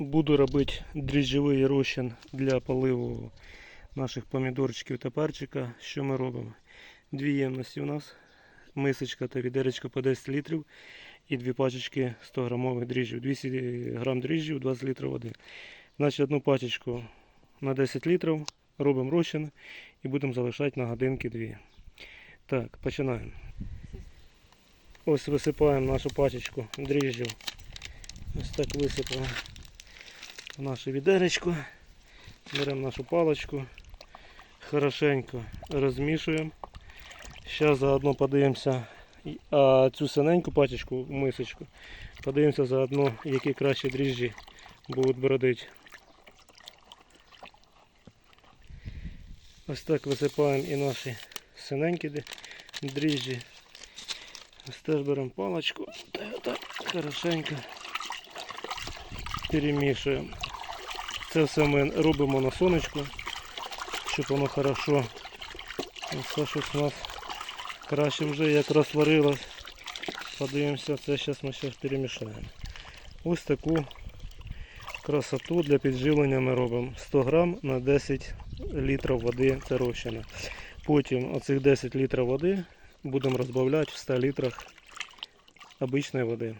Буду робити дріжджовий розчин для поливу наших помідорчиків та перчика. Що ми робимо? Дві ємності у нас, мисочка та відеречко по 10 літрів і дві пачечки 100 грамових дріжджів. 200 грам дріжджів, 20 літрів води. Значить, одну пачечку на 10 літрів робимо розчин і будемо залишати на годинки дві. Так, починаємо. Ось висипаємо нашу пачечку дріжджів. Ось так висипаємо в наше відеречко. Беремо нашу паличку. Хорошенько розмішуємо. Зараз заодно подивимося, а цю синеньку пачечку мисочку. Подивимося заодно, які кращі дріжджі будуть бродити. Ось так висипаємо і наші синенькі дріжджі. Ось теж беремо паличку та так хорошенько перемішуємо. Це все ми робимо на сонечку, щоб воно хорошо. Все щось у нас краще вже як розварилось. Подивимося, це зараз ми зараз перемішаємо. Ось таку красоту для підживлення ми робимо. 100 грам на 10 літрів води це. Потім оцих 10 літрів води будемо розбавляти в 100 літрах обичної води.